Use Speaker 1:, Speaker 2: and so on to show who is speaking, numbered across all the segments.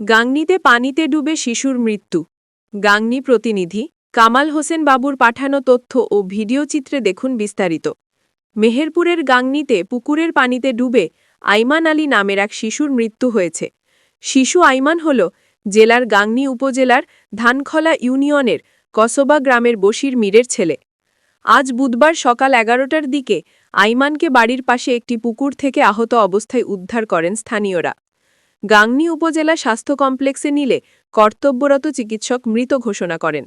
Speaker 1: গাংনীতে পানিতে ডুবে শিশুর মৃত্যু। গাংনী প্রতিনিধি কামাল হোসেন বাবুর পাঠানো তথ্য ও ভিডিও চিত্রে দেখুন বিস্তারিত। মেহেরপুরের গাংনীতে পুকুরের পানিতে ডুবে আইমান আলী নামের এক শিশুর মৃত্যু হয়েছে। শিশু আইমান হল জেলার গাংনী উপজেলার ধানখলা ইউনিয়নের কসবা গ্রামের বশির মীরের ছেলে। আজ বুধবার সকাল এগারোটার দিকে আইমানকে বাড়ির পাশে একটি পুকুর থেকে আহত অবস্থায় উদ্ধার করেন স্থানীয়রা। গাংনী উপজেলা স্বাস্থ্য কমপ্লেক্সে নিলে কর্তব্যরত চিকিৎসক মৃত ঘোষণা করেন।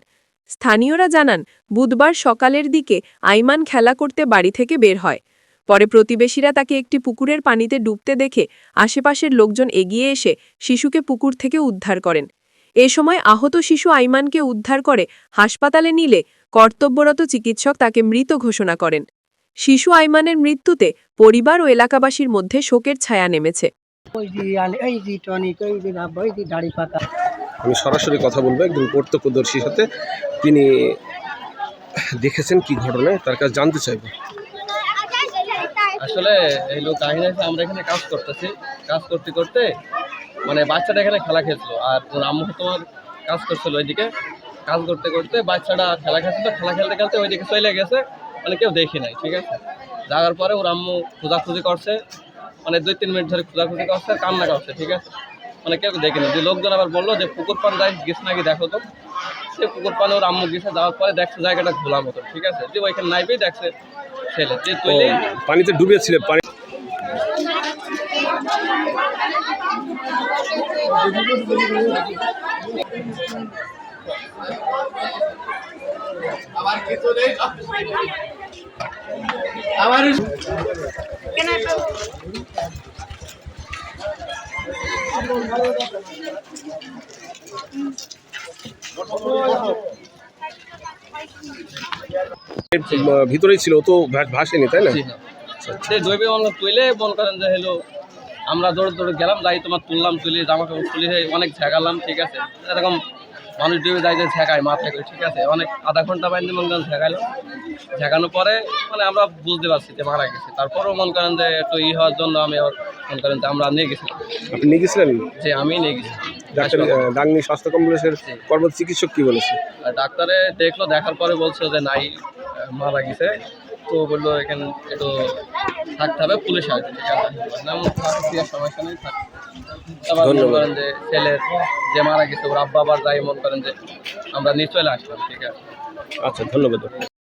Speaker 1: স্থানীয়রা জানান, বুধবার সকালের দিকে আইমান খেলা করতে বাড়ি থেকে বের হয়। পরে প্রতিবেশীরা তাকে একটি পুকুরের পানিতে ডুবতে দেখে আশেপাশের লোকজন এগিয়ে এসে শিশুকে পুকুর থেকে উদ্ধার করেন। এ সময় আহত শিশু আইমানকে উদ্ধার করে হাসপাতালে নিলে কর্তব্যরত চিকিৎসক তাকে মৃত ঘোষণা করেন। শিশু আইমানের মৃত্যুতে পরিবার ও এলাকাবাসীর মধ্যে শোকের ছায়া নেমেছে।
Speaker 2: আমি সরাসরি কথা বলব একজন প্রত্যক্ষদর্শীর সাথে তিনি দেখেছেন কি ঘটনা তার কাছে জানতে চাইব।
Speaker 3: আসলে এই লোক আছে আমরা এখানে কাজ করতেছি। কাজ করতে করতে মানে বাচ্চাটা এখানে খেলা খেলছিল আর ওর আম্মু তোমার কাজ করছিল ওইদিকে। কাজ করতে করতে বাচ্চাটা খেলা খেলছিল খেলা খেলতে খেলতে ওইদিকে চলে গেছে মানে কেউ দেখে নাই ঠিক আছে? যাওয়ার পরে ওর আম্মু খোঁজাখুঁজি করছে মানে দুই তিন মিনিট ধরে খোঁজাখুঁজি করছে কান্না করছে ঠিক আছে? মানে কেউ দেখেনি। যে লোকজন আবার বলল যে পুকুর পান যাই গেছে নাকি দেখো তো? সে পুকুর পানে ওর আম্মু গেছে যাওয়ার পরে দেখছে জায়গাটা খোলা মতো ঠিক আছে? যে ওইখানে নাইবেই দেখছে ছেলে। যে
Speaker 2: ও,
Speaker 3: তুইলে
Speaker 2: পানিতে ডুবেছিল আহ, ভিতরেই ছিল তো ভাসেনি তাই না
Speaker 3: জৈবে তুলে মনে করেন যে হলো আমরা দৌড়ে দৌড়ে গেলাম যাই তোমার তুললাম তুলি জামা কাপড় তুলি অনেক ঝেঁকালাম ঠিক আছে। এরকম মানুষ ডুবে যায় যে ঝেঁকায় মাথায় করে ঠিক আছে। অনেক আধা ঘণ্টা বাইন্দে মনে করেন ঝেঁকাইলো ঝেঁকানোর পরে মানে আমরা বুঝতে পারছি যে মারা গেছে। তারপরেও মনে করেন যে একটু ই হওয়ার জন্য আমি মনে করেন যে আমরা নিয়ে গেছিলাম।
Speaker 2: আপনি নিয়ে গেছিলেন?
Speaker 3: যে আমি নিয়ে গেছি
Speaker 2: ডাক্তার আহ, গাংনী স্বাস্থ্য কমপ্লেক্সের কর্ম চিকিৎসক কি বলেছে?
Speaker 3: ডাক্তারে দেখল দেখার পরে বলছে যে নাই মারা গেছে। তো বলল এখানে একটু থাকতে হবে পুলিশ আসবে। সমস্যা নেই থাক। আবার মনে করেন যে ছেলের যে মারা গেছে ওর আব্বা আবার যাই মনে করেন যে আমরা নিশ্চয়ই আসলাম ঠিক আছে?
Speaker 2: আচ্ছা ধন্যবাদ।